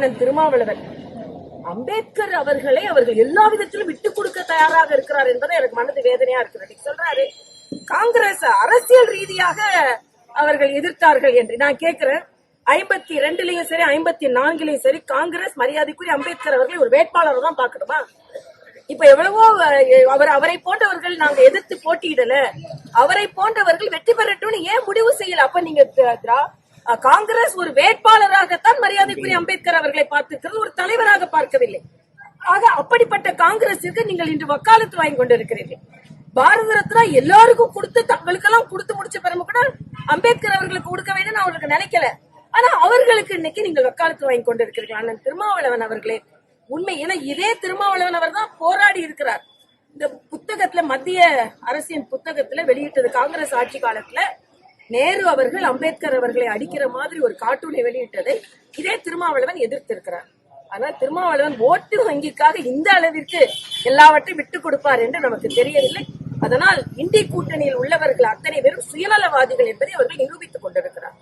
அண்ணன் திருமாவளவன். அம்பேத்கர் அவர்களை அவர்கள் எல்லா விதத்திலும் விட்டுக் கொடுக்க தயாராக இருக்கிறார் என்பதை எனக்கு மனது வேதனையா இருக்கிறது சொல்றாரு காங்கிரஸ் அரசியல் ரீதியாக அவர்கள் எதிர்த்தார்கள் என்று. நான் கேட்கிறேன் ஐம்பத்தி ரெண்டுலயும் சரி ஐம்பத்தி நான்குலயும் சரி காங்கிரஸ் மரியாதைக்குரிய அம்பேத்கர் அவர்களை ஒரு வேட்பாளர் தான் பாக்கணுமா இப்ப எவ்வளவோ அவர் அவரை போன்றவர்கள் நாங்க எதிர்த்து போட்டியிடல. அவரை போன்றவர்கள் வெற்றி பெறட்டும்னு ஏன் முடிவு செய்யல? அப்ப நீங்க காங்கிரஸ் ஒரு வேட்பாளராகத்தான் மரியாதைக்குரிய அம்பேத்கர் அவர்களை பார்த்திருக்கிறது ஒரு தலைவராக பார்க்கவில்லை. ஆக அப்படிப்பட்ட காங்கிரஸிற்கு நீங்கள் இன்று வக்காலத்து வாங்கி கொண்டிருக்கிறீர்கள். பாரத ரத்னா எல்லாருக்கும் கொடுத்து தங்களுக்கெல்லாம் கொடுத்து முடிச்ச பிறகு கூட அம்பேத்கர் அவர்களுக்கு கொடுக்க வேணும்னு அவர்களுக்கு நினைக்கல. ஆனா அவர்களுக்கு இன்னைக்கு நீங்கள் வக்காலத்து வாங்கி கொண்டிருக்கிறீர்கள். அண்ணன் திருமாவளவன் அவர்களே உண்மை. ஏன்னா இதே திருமாவளவன் அவர் தான் போராடி இருக்கிறார். இந்த புத்தகத்துல மத்திய அரசின் புத்தகத்துல வெளியிட்டது காங்கிரஸ் ஆட்சி காலத்துல நேரு அவர்கள் அம்பேத்கர் அவர்களை அடிக்கிற மாதிரி ஒரு கார்ட்டூனை வெளியிட்டதை இதே திருமாவளவன் எதிர்த்திருக்கிறார். ஆனால் திருமாவளவன் ஓட்டு வங்கிக்காக இந்த அளவிற்கு எல்லாவற்றையும் விட்டுக் கொடுப்பார் என்று நமக்கு தெரியவில்லை. அதனால் இந்தி கூட்டணியில் உள்ளவர்கள் அத்தனை பேரும் சுயநலவாதிகள் என்பதை அவர்கள் நிரூபித்துக் கொண்டிருக்கிறார்.